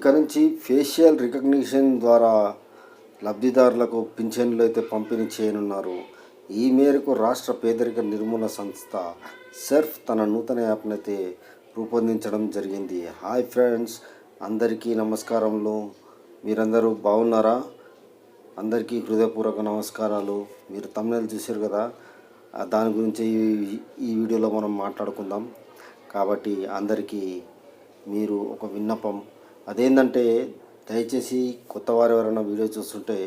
ఇక నుంచి facial recognition ద్వారా లబ్ధిదారులకు పింఛన్లు అయితే పంపిణీ చేయనున్నారు. ఈ మేరకు రాష్ట్ర పేదరిక నిర్మూలన సంస్థ సెర్ఫ్ తన నూతన యాప్ను అయితే రూపొందించడం జరిగింది. హాయ్ ఫ్రెండ్స్ అందరికీ నమస్కారములు. మీరందరూ బాగున్నారా? అందరికీ హృదయపూర్వక నమస్కారాలు. మీరు తమిళ చూశారు కదా? దాని గురించి ఈ ఈ వీడియోలో మనం మాట్లాడుకుందాం. కాబట్టి అందరికీ మీరు ఒక విన్నపం అదేంటంటే దయచేసి కొత్త వారు ఎవరైనా వీడియో చూస్తుంటే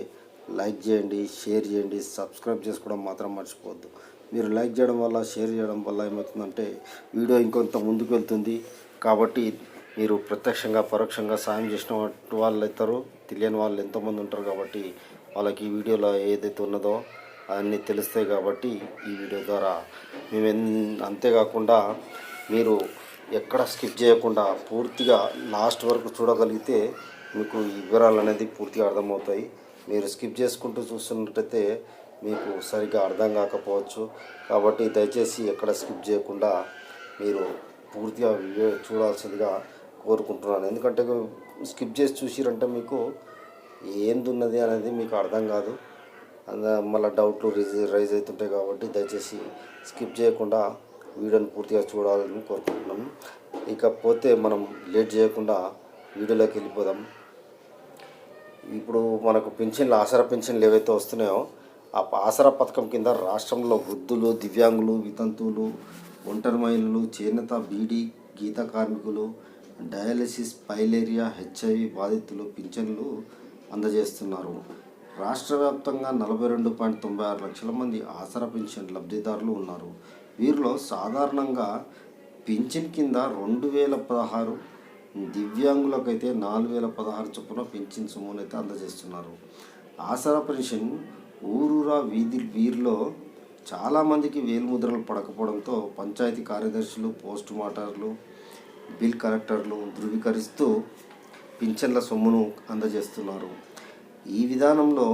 లైక్ చేయండి షేర్ చేయండి సబ్స్క్రైబ్ చేసుకోవడం మాత్రం మర్చిపోవద్దు. మీరు లైక్ చేయడం వల్ల షేర్ చేయడం వల్ల ఏమవుతుందంటే వీడియో ఇంకొంత ముందుకు వెళ్తుంది. కాబట్టి మీరు ప్రత్యక్షంగా పరోక్షంగా సాయం చేసిన వాళ్ళు అవుతారు తెలియని వాళ్ళు ఎంతోమంది ఉంటారు కాబట్టి వాళ్ళకి ఈ వీడియోలో ఏదైతే ఉన్నదో అన్నీ తెలుస్తాయి కాబట్టి ఈ వీడియో ద్వారా. మేము అంతేకాకుండా మీరు ఎక్కడ స్కిప్ చేయకుండా పూర్తిగా లాస్ట్ వరకు చూడగలిగితే మీకు ఈ వివరాలు అనేది పూర్తిగా అర్థమవుతాయి. మీరు స్కిప్ చేసుకుంటూ చూస్తున్నట్టయితే మీకు సరిగ్గా అర్థం కాకపోవచ్చు. కాబట్టి దయచేసి ఎక్కడ స్కిప్ చేయకుండా మీరు పూర్తిగా చూడాల్సిందిగా కోరుకుంటున్నాను. ఎందుకంటే స్కిప్ చేసి చూసిరంటే మీకు ఏంది ఉన్నది అనేది మీకు అర్థం కాదు. అంద మళ్ళీ డౌట్లు రైజ్ రైజ్ అవుతుంటాయి కాబట్టి దయచేసి స్కిప్ చేయకుండా వీడియోని పూర్తిగా చూడాలని కోరుకుంటున్నాం. ఇకపోతే మనం లేట్ చేయకుండా వీడియోలోకి వెళ్ళిపోదాం. ఇప్పుడు మనకు పెన్షన్లు ఆసరా పెన్షన్లు ఏవైతే వస్తున్నాయో ఆ ఆసరా పథకం కింద రాష్ట్రంలో వృద్ధులు దివ్యాంగులు వితంతువులు ఒంటరి మహిళలు చేనేత బీడీ గీత కార్మికులు డయాలసిస్ పైలేరియా హెచ్ఐవి బాధితులు పింఛన్లు అందజేస్తున్నారు. రాష్ట్ర వ్యాప్తంగా నలభై రెండు పాయింట్ తొంభై ఆరు లక్షల మంది ఆసరా పింఛన్ లబ్ధిదారులు ఉన్నారు. వీరిలో సాధారణంగా పింఛన్ కింద రెండు వేల పదహారు దివ్యాంగులకైతే నాలుగు వేల పదహారు చొప్పున పెన్షన్ అయితే అందజేస్తున్నారు. ఆసరా పెన్షన్ ఊరూరా వీధి వీరిలో చాలామందికి వేలుముద్రలు పడకపోవడంతో పంచాయతీ కార్యదర్శులు పోస్ట్ మార్టర్లు బిల్ కలెక్టర్లు ధృవీకరిస్తూ పింఛన్ల సొమ్మును అందజేస్తున్నారు. ఈ విధానంలో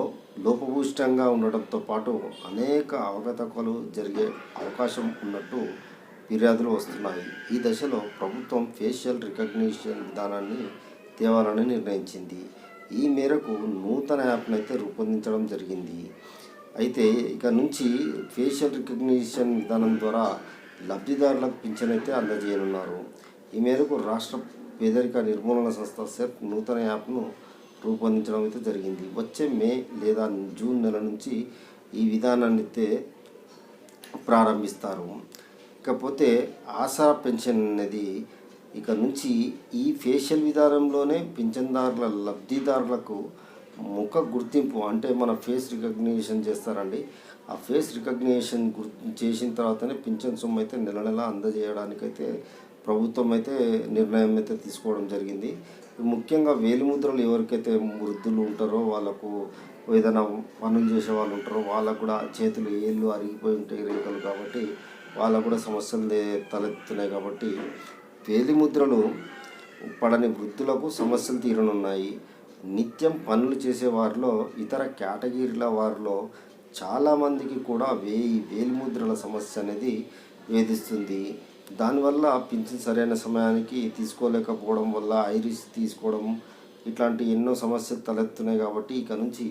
లోపభూయిష్టంగా ఉండడంతో పాటు అనేక అవగతకలు జరిగే అవకాశం ఉన్నట్టు ఫిర్యాదులు వస్తున్నాయి. ఈ దశలో ప్రభుత్వం ఫేషియల్ రికగ్నిషన్ విధానాన్ని తేవాలని నిర్ణయించింది. ఈ మేరకు నూతన యాప్ను అయితే రూపొందించడం జరిగింది. అయితే ఇక నుంచి ఫేషియల్ రికగ్నిషన్ విధానం ద్వారా లబ్ధిదారులకు పింఛన్ అయితే అందజేయనున్నారు. ఈ మేరకు రాష్ట్ర పేదరిక నిర్మూలన సంస్థ సెఫ్ నూతన యాప్ను రూపొందించడం అయితే జరిగింది. వచ్చే మే లేదా జూన్ నెల నుంచి ఈ విధానాన్ని అయితే ప్రారంభిస్తారు. ఇకపోతే ఆసరా పెన్షన్ అనేది ఇక నుంచి ఈ ఫేషియల్ విధానంలోనే పింఛన్దారుల లబ్ధిదారులకు ముఖ గుర్తింపు అంటే మన ఫేస్ రికగ్నిషన్ చేస్తారండి. ఆ ఫేస్ రికగ్నిషన్ గుర్ చేసిన తర్వాతనే పింఛన్ సొమ్ము అయితే నెల నెల అందజేయడానికైతే ప్రభుత్వం అయితే నిర్ణయం అయితే తీసుకోవడం జరిగింది. ముఖ్యంగా వేలిముద్రలు ఎవరికైతే వృద్ధులు ఉంటారో వాళ్ళకు ఏదైనా పనులు చేసే వాళ్ళు ఉంటారో వాళ్ళకు కూడా చేతులు ఏళ్ళు అరిగిపోయి ఉంటాయి రేఖలు కాబట్టి వాళ్ళకు కూడా సమస్యలు తలెత్తున్నాయి తలెత్తుతున్నాయి కాబట్టి వేలిముద్రలు పడని వృద్ధులకు సమస్యలు తీరనున్నాయి. నిత్యం పనులు చేసే వారిలో ఇతర కేటగిరీల వారిలో చాలామందికి కూడా వేయి వేలిముద్రల సమస్య అనేది వేధిస్తుంది. దానివల్ల పింఛన్ సరైన సమయానికి తీసుకోలేకపోవడం వల్ల ఐరిస్ తీసుకోవడం ఇట్లాంటి ఎన్నో సమస్యలు తలెత్తున్నాయి కాబట్టి ఇక నుంచి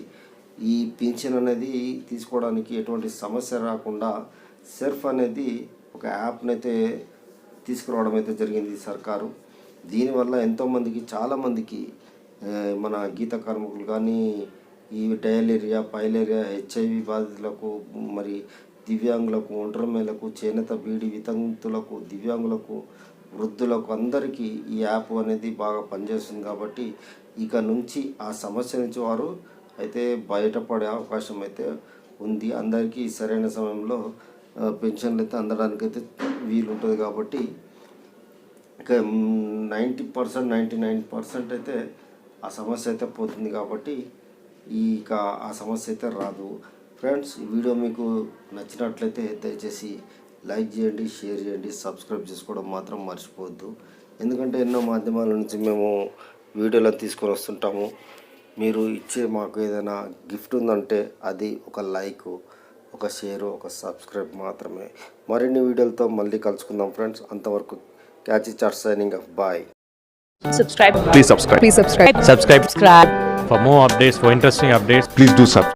ఈ పింఛన్ అనేది తీసుకోవడానికి ఎటువంటి సమస్య రాకుండా సెర్ఫ్ అనేది ఒక యాప్ని అయితే తీసుకురావడం అయితే జరిగింది సర్కారు. దీనివల్ల ఎంతోమందికి చాలామందికి మన గీత కార్మికులు కానీ ఈ డయలేరియా పైలేరియా హెచ్ఐవి బాధితులకు మరి దివ్యాంగులకు ఒంటరిమేలకు చేనేత బీడి వితంతులకు దివ్యాంగులకు వృద్ధులకు అందరికీ ఈ యాప్ అనేది బాగా పనిచేస్తుంది కాబట్టి ఇక నుంచి ఆ సమస్య నుంచి వారు అయితే బయటపడే అవకాశం అయితే ఉంది. అందరికీ సరైన సమయంలో పెన్షన్లు అయితే అందడానికైతే వీలు ఉంటుంది కాబట్టి ఇక ninety percent ninety nine percent అయితే ఆ సమస్య అయితే పోతుంది కాబట్టి ఇక ఆ సమస్య అయితే రాదు. ఫ్రెండ్స్ ఈ వీడియో మీకు నచ్చినట్లయితే దయచేసి లైక్ చేయండి షేర్ చేయండి సబ్స్క్రైబ్ చేసుకోవడం మాత్రం మర్చిపోవద్దు. ఎందుకంటే ఎన్నో మాధ్యమాల నుంచి మేము వీడియోలో తీసుకొని వస్తుంటాము. మీరు ఇచ్చే మాకు ఏదైనా గిఫ్ట్ ఉందంటే అది ఒక లైక్ ఒక షేర్ ఒక సబ్స్క్రైబ్ మాత్రమే. మరిన్ని వీడియోలతో మళ్ళీ కలుసుకుందాం ఫ్రెండ్స్. అంతవరకు catch chat signing off. Bye. Subscribe. Please subscribe. please subscribe. Subscribe. Subscribe. For more updates for interesting updates Please do subscribe.